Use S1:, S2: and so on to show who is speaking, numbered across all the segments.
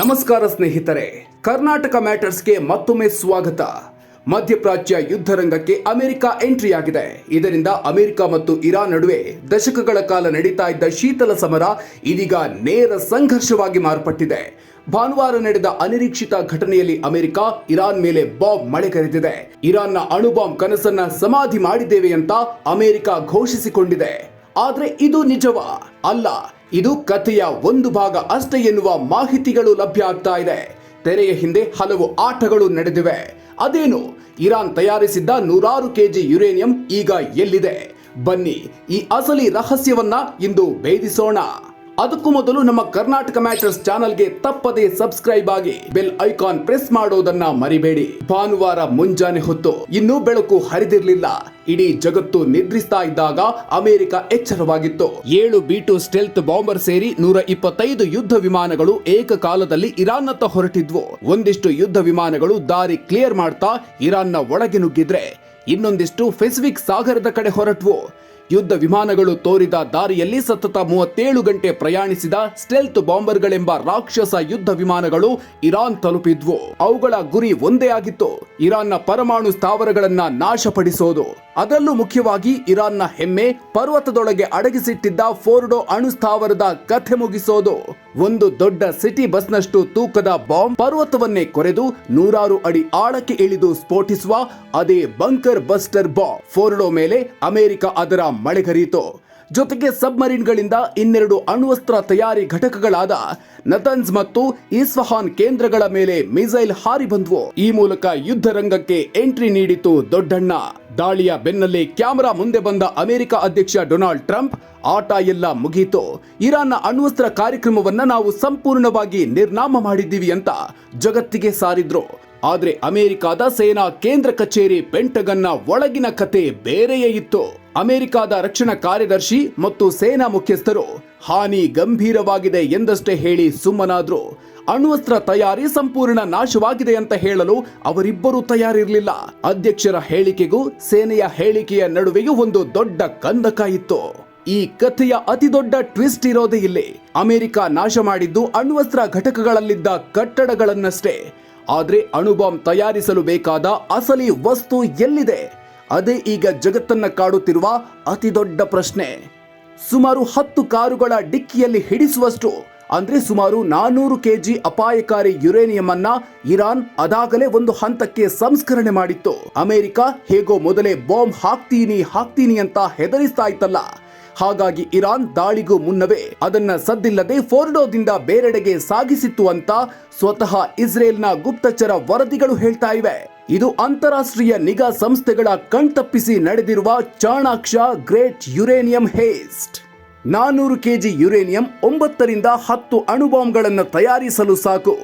S1: ನಮಸ್ಕಾರ ಸ್ನೇಹಿತರೆ, ಕರ್ನಾಟಕ ಮ್ಯಾಟರ್ಸ್ಗೆ ಮತ್ತೊಮ್ಮೆ ಸ್ವಾಗತ. ಮಧ್ಯಪ್ರಾಚ್ಯ ಯುದ್ಧ ರಂಗಕ್ಕೆ ಅಮೆರಿಕ ಎಂಟ್ರಿ ಆಗಿದೆ. ಇದರಿಂದ ಅಮೆರಿಕ ಮತ್ತು ಇರಾನ್ ನಡುವೆ ದಶಕಗಳ ಕಾಲ ನಡೀತಾ ಇದ್ದ ಶೀತಲ ಸಮರ ಇದೀಗ ನೇರ ಸಂಘರ್ಷವಾಗಿ ಮಾರ್ಪಟ್ಟಿದೆ. ಭಾನುವಾರ ನಡೆದ ಅನಿರೀಕ್ಷಿತ ಘಟನೆಯಲ್ಲಿ ಅಮೆರಿಕ, ಇರಾನ್ ಮೇಲೆ ಬಾಂಬ್ ಮಳೆಗರೆದಿದೆ ಇರಾನ್ನ ಅಣುಬಾಂಬ್ ಕನಸನ್ನ ಸಮಾಧಿ ಮಾಡಿದ್ದೇವೆ ಅಂತ ಅಮೆರಿಕ ಘೋಷಿಸಿಕೊಂಡಿದೆ. ಆದರೆ ಇದು ನಿಜವಾ? ಅಲ್ಲ ಇದು ಕಥೆಯ ಒಂದು ಭಾಗ ಅಷ್ಟೇ ಎನ್ನುವ ಮಾಹಿತಿಗಳು ಲಭ್ಯ ಆಗ್ತಾ ಇದೆ. ತೆರೆಯ ಹಿಂದೆ ಹಲವು ಆಟಗಳು ನಡೆದಿವೆ. ಅದೇನು? ಇರಾನ್ ತಯಾರಿಸಿದ್ದ ನೂರಾರು ಕೆಜಿ ಯುರೇನಿಯಂ ಈಗ ಎಲ್ಲಿದೆ? ಬನ್ನಿ ಈ ಅಸಲಿ ರಹಸ್ಯವನ್ನ ಇಂದು ಭೇದಿಸೋಣ. ಅದಕ್ಕೂ ಮೊದಲು ನಮ್ಮ ಕರ್ನಾಟಕ ಮ್ಯಾಟರ್ಸ್ ಚಾನಲ್ಗೆ ತಪ್ಪದೆ ಸಬ್ಸ್ಕ್ರೈಬ್ ಆಗಿ ಬೆಲ್ ಐಕಾನ್ ಪ್ರೆಸ್ ಮಾಡೋದನ್ನ ಮರಿಬೇಡಿ. ಭಾನುವಾರ ಮುಂಜಾನೆ ಹೊತ್ತು ಇನ್ನೂ ಬೆಳಕು ಹರಿದಿರಲಿಲ್ಲ. ಇಡೀ ಜಗತ್ತು ನಿದ್ರಿಸ್ತಾ ಇದ್ದಾಗ ಅಮೆರಿಕ ಎಚ್ಚರವಾಗಿತ್ತು. ಏಳು ಬಿ ಟು ಸ್ಟೆಲ್ತ್ ಬಾಂಬರ್ ಸೇರಿ ನೂರ ಇಪ್ಪತ್ತೈದು ಯುದ್ಧ ವಿಮಾನಗಳು ಏಕಕಾಲದಲ್ಲಿ ಇರಾನ್ನತ್ತ ಹೊರಟಿದ್ವು. ಒಂದಿಷ್ಟು ಯುದ್ಧ ವಿಮಾನಗಳು ದಾರಿ ಕ್ಲಿಯರ್ ಮಾಡ್ತಾ ಇರಾನ್ನ ಒಳಗೆ ನುಗ್ಗಿದ್ರೆ, ಇನ್ನೊಂದಿಷ್ಟು ಪೆಸಿಫಿಕ್ ಸಾಗರದ ಕಡೆ ಹೊರಟ್ವು. ಯುದ್ಧ ವಿಮಾನಗಳು ತೋರಿದ ದಾರಿಯಲ್ಲಿ ಸತತ ಮೂವತ್ತೇಳು ಗಂಟೆ ಪ್ರಯಾಣಿಸಿದ ಸ್ಟೆಲ್ತ್ ಬಾಂಬರ್ಗಳೆಂಬ ರಾಕ್ಷಸ ಯುದ್ಧ ವಿಮಾನಗಳು ಇರಾನ್ ತಲುಪಿದ್ವು. ಅವುಗಳ ಗುರಿ ಒಂದೇ ಆಗಿತ್ತು. ಇರಾನ್ನ ಪರಮಾಣು ಸ್ಥಾವರಗಳನ್ನ ನಾಶಪಡಿಸೋದು. ಅದರಲ್ಲೂ ಮುಖ್ಯವಾಗಿ ಇರಾನ್ನ ಹೆಮ್ಮೆ ಪರ್ವತದೊಳಗೆ ಅಡಗಿಸಿಟ್ಟಿದ್ದ ಫೋರ್ಡೋ ಅಣು ಸ್ಥಾವರದ ಕಥೆ ಮುಗಿಸೋದು. ಒಂದು ದೊಡ್ಡ ಸಿಟಿ ಬಸ್ನಷ್ಟು ತೂಕದ ಬಾಂಬ್ ಪರ್ವತವನ್ನೇ ಕೊರೆದು ನೂರಾರು ಅಡಿ ಆಳಕ್ಕೆ ಇಳಿದು ಸ್ಫೋಟಿಸುವ ಅದೇ ಬಂಕರ್ ಬಸ್ಟರ್ ಬಾಂಬ್. ಫೋರ್ಡೋ ಮೇಲೆ ಅಮೆರಿಕ ಅದರ ಮಳೆಗರಿಯಿತು. ಜೊತೆಗೆ ಸಬ್ಮರೀನ್ಗಳಿಂದ ಇನ್ನೆರಡು ಅಣ್ವಸ್ತ್ರ ತಯಾರಿ ಘಟಕಗಳಾದ ನತನ್ಸ್ ಮತ್ತು ಇಸ್ಫಹಾನ್ ಕೇಂದ್ರಗಳ ಮೇಲೆ ಮಿಸೈಲ್ ಹಾರಿ ಬಂದ್ವು. ಈ ಮೂಲಕ ಯುದ್ಧ ರಂಗಕ್ಕೆ ಎಂಟ್ರಿ ನೀಡಿತು ದೊಡ್ಡಣ್ಣ. ದಾಳಿಯ ಬೆನ್ನಲ್ಲೇ ಕ್ಯಾಮೆರಾ ಮುಂದೆ ಬಂದ ಅಮೆರಿಕ ಅಧ್ಯಕ್ಷ ಡೊನಾಲ್ಡ್ ಟ್ರಂಪ್, ಆಟ ಎಲ್ಲ ಮುಗೀತು. ಇರಾನ್ನ ಅಣ್ವಸ್ತ್ರ ಕಾರ್ಯಕ್ರಮವನ್ನ ನಾವು ಸಂಪೂರ್ಣವಾಗಿ ನಿರ್ನಾಮ ಮಾಡಿದ್ದೀವಿ ಅಂತ ಜಗತ್ತಿಗೆ ಸಾರಿದ್ರು. ಆದ್ರೆ ಅಮೆರಿಕದ ಸೇನಾ ಕೇಂದ್ರ ಕಚೇರಿ ಪೆಂಟಗನ್ನ ಒಳಗಿನ ಕತೆ ಬೇರೆಯೇ ಇತ್ತು. ಅಮೆರಿಕದ ರಕ್ಷಣಾ ಕಾರ್ಯದರ್ಶಿ ಮತ್ತು ಸೇನಾ ಮುಖ್ಯಸ್ಥರು, ಹಾನಿ ಗಂಭೀರವಾಗಿದೆ ಎಂದಷ್ಟೇ ಹೇಳಿ ಸುಮ್ಮನಾದ್ರು, ಅಣ್ವಸ್ತ್ರ ತಯಾರಿ ಸಂಪೂರ್ಣ ನಾಶವಾಗಿದೆ ಅಂತ ಹೇಳಲು ಅವರಿಬ್ಬರೂ ತಯಾರಿರಲಿಲ್ಲ. ಅಧ್ಯಕ್ಷರ ಹೇಳಿಕೆಗೂ ಸೇನೆಯ ಹೇಳಿಕೆಯ ನಡುವೆಯೂ ಒಂದು ದೊಡ್ಡ ಕಂದಕ ಇತ್ತು. ಈ ಕಥೆಯ ಅತಿ ದೊಡ್ಡ ಟ್ವಿಸ್ಟ್ ಇರೋದೇ ಇಲ್ಲಿ. ಅಮೆರಿಕ ನಾಶ ಮಾಡಿದ್ದು ಅಣ್ವಸ್ತ್ರ ಘಟಕಗಳಲ್ಲಿದ್ದ ಕಟ್ಟಡಗಳನ್ನಷ್ಟೇ. ಆದ್ರೆ ಅಣುಬಾಂಬ್ ತಯಾರಿಸಲು ಬೇಕಾದ ಅಸಲಿ ವಸ್ತು ಎಲ್ಲಿದೆ? ಅದೇ ಈಗ ಜಗತ್ತನ್ನ ಕಾಡುತ್ತಿರುವ ಅತಿ ದೊಡ್ಡ ಪ್ರಶ್ನೆ. ಸುಮಾರು ಹತ್ತು ಕಾರುಗಳ ಡಿಕ್ಕಿಯಲ್ಲಿ ಹಿಡಿಸುವಷ್ಟು, ಅಂದ್ರೆ ಸುಮಾರು ನಾನೂರು ಕೆಜಿ ಅಪಾಯಕಾರಿ ಯುರೇನಿಯಂ ಅನ್ನ ಇರಾನ್ ಅದಾಗಲೇ ಒಂದು ಹಂತಕ್ಕೆ ಸಂಸ್ಕರಣೆ ಮಾಡಿತ್ತು. ಅಮೆರಿಕ ಹೇಗೋ ಮೊದಲೇ ಬಾಂಬ್ ಹಾಕ್ತೀನಿ ಹಾಕ್ತೀನಿ ಅಂತ ಹೆದರಿಸ್ತಾ ಇತ್ತಲ್ಲ ಹಾಗಾಗಿ ಇರಾನ್ ದಾಳಿಗೂ ಮುನ್ನವೇ ಅದನ್ನ ಸದ್ದಿಲ್ಲದೆ ಫೋರ್ಡೋದಿಂದ ಬೇರೆಡೆಗೆ ಸಾಗಿಸಿತ್ತು ಅಂತ ಸ್ವತಃ ಇಸ್ರೇಲ್ನ ಗುಪ್ತಚರ ವರದಿಗಳು ಹೇಳ್ತಾ ಇವೆ. ಇದು ಅಂತಾರಾಷ್ಟ್ರೀಯ ನಿಗಾ ಸಂಸ್ಥೆಗಳ ಕಣ್ತಪ್ಪಿಸಿ ನಡೆದಿರುವ ಚಾಣಾಕ್ಷ ಗ್ರೇಟ್ ಯುರೇನಿಯಂ ಹೇಸ್ಟ್. ನಾನೂರು ಕೆಜಿ ಯುರೇನಿಯಂ ಒಂಬತ್ತರಿಂದ ಹತ್ತು ಅಣುಬಾಂಬ್ಗಳನ್ನು ತಯಾರಿಸಲು ಸಾಕು.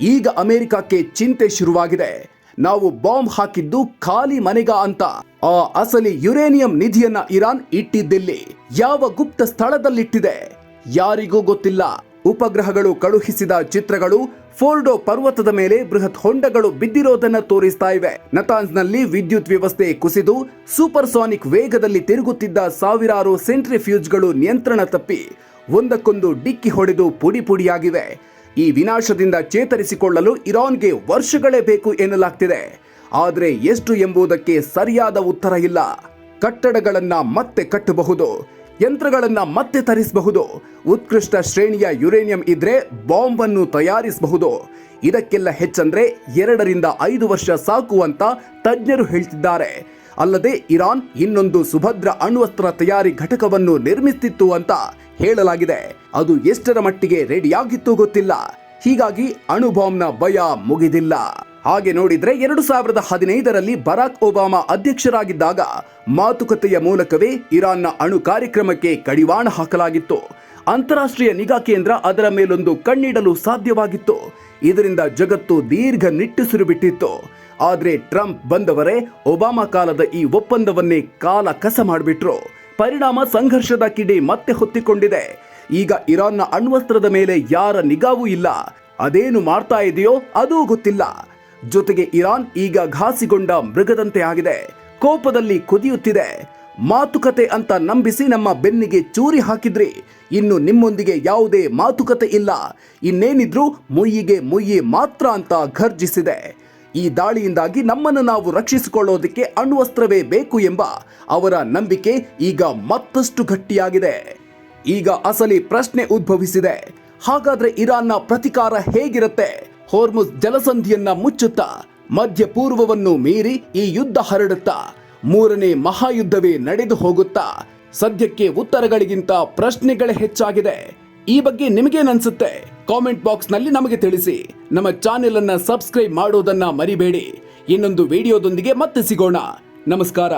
S1: ಈಗ ಅಮೆರಿಕಕ್ಕೆ ಚಿಂತೆ ಶುರುವಾಗಿದೆ. ನಾವು ಬಾಂಬ್ ಹಾಕಿದ್ದು ಖಾಲಿ ಮನೆಗ ಅಂತ. ಆ ಅಸಲಿ ಯುರೇನಿಯಂ ನಿಧಿಯನ್ನ ಇರಾನ್ ಇಟ್ಟಿದ್ದಿಲ್ಲಿ. ಯಾವ ಗುಪ್ತ ಸ್ಥಳದಲ್ಲಿಟ್ಟಿದೆ? ಯಾರಿಗೂ ಗೊತ್ತಿಲ್ಲ. ಉಪಗ್ರಹಗಳು ಕಳುಹಿಸಿದ ಚಿತ್ರಗಳು ಫೋರ್ಡೋ ಪರ್ವತದ ಮೇಲೆ ಬೃಹತ್ ಹೊಂಡಗಳು ಬಿದ್ದಿರೋದನ್ನ ತೋರಿಸ್ತಾ ಇವೆ. ನತಾನ್ಸ್ನಲ್ಲಿ ವಿದ್ಯುತ್ ವ್ಯವಸ್ಥೆ ಕುಸಿದು ಸೂಪರ್ ಸಾನಿಕ್ ವೇಗದಲ್ಲಿ ತಿರುಗುತ್ತಿದ್ದ ಸಾವಿರಾರು ಸೆಂಟ್ರಿಫ್ಯೂಜ್ಗಳು ನಿಯಂತ್ರಣ ತಪ್ಪಿ ಒಂದಕ್ಕೊಂದು ಡಿಕ್ಕಿ ಹೊಡೆದು ಪುಡಿ ಪುಡಿಯಾಗಿವೆ. ಈ ವಿನಾಶದಿಂದ ಚೇತರಿಸಿಕೊಳ್ಳಲು ಇರಾನ್ಗೆ ವರ್ಷಗಳೇ ಬೇಕು ಎನ್ನಲಾಗ್ತಿದೆ. ಆದರೆ ಎಷ್ಟು ಎಂಬುದಕ್ಕೆ ಸರಿಯಾದ ಉತ್ತರ ಇಲ್ಲ. ಕಟ್ಟಡಗಳನ್ನ ಮತ್ತೆ ಕಟ್ಟಬಹುದು. ಯಂತ್ರಗಳನ್ನ ಮತ್ತೆ ತರಿಸಬಹುದು. ಉತ್ಕೃಷ್ಟ ಶ್ರೇಣಿಯ ಯುರೇನಿಯಂ ಇದ್ರೆ ಬಾಂಬ್ ಅನ್ನು ತಯಾರಿಸಬಹುದು. ಇದಕ್ಕೆಲ್ಲ ಹೆಚ್ಚಂದ್ರೆ ಎರಡರಿಂದ ಐದು ವರ್ಷ ಸಾಕು ಅಂತ ತಜ್ಞರು ಹೇಳ್ತಿದ್ದಾರೆ. ಅಲ್ಲದೆ ಇರಾನ್ ಇನ್ನೊಂದು ಸುಭದ್ರ ಅಣ್ವಸ್ತ್ರ ತಯಾರಿ ಘಟಕವನ್ನು ನಿರ್ಮಿಸುತ್ತಿತ್ತು ಅಂತ ಹೇಳಲಾಗಿದೆ. ಅದು ಎಷ್ಟರ ಮಟ್ಟಿಗೆ ರೆಡಿಯಾಗಿತ್ತು ಗೊತ್ತಿಲ್ಲ. ಹೀಗಾಗಿ ಅಣುಬಾಂಬ್ನ ಭಯ ಮುಗಿದಿಲ್ಲ. ಹಾಗೆ ನೋಡಿದ್ರೆ ಎರಡು ಸಾವಿರದ ಹದಿನೈದರಲ್ಲಿ ಬರಾಕ್ ಒಬಾಮಾ ಅಧ್ಯಕ್ಷರಾಗಿದ್ದಾಗ ಮಾತುಕತೆಯ ಮೂಲಕವೇ ಇರಾನ್ನ ಅಣು ಕಾರ್ಯಕ್ರಮಕ್ಕೆ ಕಡಿವಾಣ ಹಾಕಲಾಗಿತ್ತು. ಅಂತಾರಾಷ್ಟ್ರೀಯ ನಿಗಾ ಕೇಂದ್ರ ಅದರ ಮೇಲೊಂದು ಕಣ್ಣಿಡಲು ಸಾಧ್ಯವಾಗಿತ್ತು. ಇದರಿಂದ ಜಗತ್ತು ದೀರ್ಘ ನಿಟ್ಟುಸಿರು ಬಿಟ್ಟಿತ್ತು. ಆದರೆ ಟ್ರಂಪ್ ಬಂದವರೇ ಒಬಾಮಾ ಕಾಲದ ಈ ಒಪ್ಪಂದವನ್ನೇ ಕಾಲ ಕಸ ಮಾಡಿಬಿಟ್ರು. ಪರಿಣಾಮ ಸಂಘರ್ಷದ ಕಿಡಿ ಮತ್ತೆ ಹೊತ್ತಿಕೊಂಡಿದೆ. ಈಗ ಇರಾನ್ನ ಅಣ್ವಸ್ತ್ರದ ಮೇಲೆ ಯಾರ ನಿಗಾವೂ ಇಲ್ಲ. ಅದೇನು ಮಾಡ್ತಾ ಇದೆಯೋ ಅದೂ ಗೊತ್ತಿಲ್ಲ. ಜೊತೆಗೆ ಇರಾನ್ ಈಗ ಘಾಸಿಗೊಂಡ ಮೃಗದಂತೆ ಆಗಿದೆ. ಕೋಪದಲ್ಲಿ ಕುದಿಯುತ್ತಿದೆ. ಮಾತುಕತೆ ಅಂತ ನಂಬಿಸಿ ನಮ್ಮ ಬೆನ್ನಿಗೆ ಚೂರಿ ಹಾಕಿದ್ರಿ. ಇನ್ನು ನಿಮ್ಮೊಂದಿಗೆ ಯಾವುದೇ ಮಾತುಕತೆ ಇಲ್ಲ. ಇನ್ನೇನಿದ್ರು ಮುಯ್ಯಿಗೆ ಮುಯ್ಯಿ ಮಾತ್ರ ಅಂತ ಘರ್ಜಿಸಿದೆ. ಈ ದಾಳಿಯಿಂದಾಗಿ ನಮ್ಮನ್ನು ನಾವು ರಕ್ಷಿಸಿಕೊಳ್ಳೋದಕ್ಕೆ ಅಣ್ವಸ್ತ್ರವೇ ಬೇಕು ಎಂಬ ಅವರ ನಂಬಿಕೆ ಈಗ ಮತ್ತಷ್ಟು ಗಟ್ಟಿಯಾಗಿದೆ. ಈಗ ಅಸಲಿ ಪ್ರಶ್ನೆ ಉದ್ಭವಿಸಿದೆ. ಹಾಗಾದ್ರೆ ಇರಾನ್ನ ಪ್ರತಿಕಾರ ಹೇಗಿರುತ್ತೆ? ಹೋರ್ಮುಸ್ ಜಲಸಂಧಿಯನ್ನ ಮುಚ್ಚುತ್ತಾ ಮಧ್ಯಪೂರ್ವವನ್ನು ಮೀರಿ ಈ ಯುದ್ಧ ಹರಡುತ್ತಾ ಮೂರನೇ ಮಹಾಯುದ್ಧವೇ ನಡೆದು ಹೋಗುತ್ತಾ ಸದ್ಯಕ್ಕೆ ಉತ್ತರಗಳಿಗಿಂತ ಪ್ರಶ್ನೆಗಳೇ ಹೆಚ್ಚಾಗಿದೆ. ಈ ಬಗ್ಗೆ ನಿಮಗೇನನ್ಸುತ್ತೆ? ಕಾಮೆಂಟ್ ಬಾಕ್ಸ್ನಲ್ಲಿ ನಮಗೆ ತಿಳಿಸಿ. ನಮ್ಮ ಚಾನೆಲ್ ಅನ್ನ ಸಬ್ಸ್ಕ್ರೈಬ್ ಮಾಡೋದನ್ನ ಮರಿಬೇಡಿ. ಇನ್ನೊಂದು ವಿಡಿಯೋದೊಂದಿಗೆ ಮತ್ತೆ ಸಿಗೋಣ. ನಮಸ್ಕಾರ.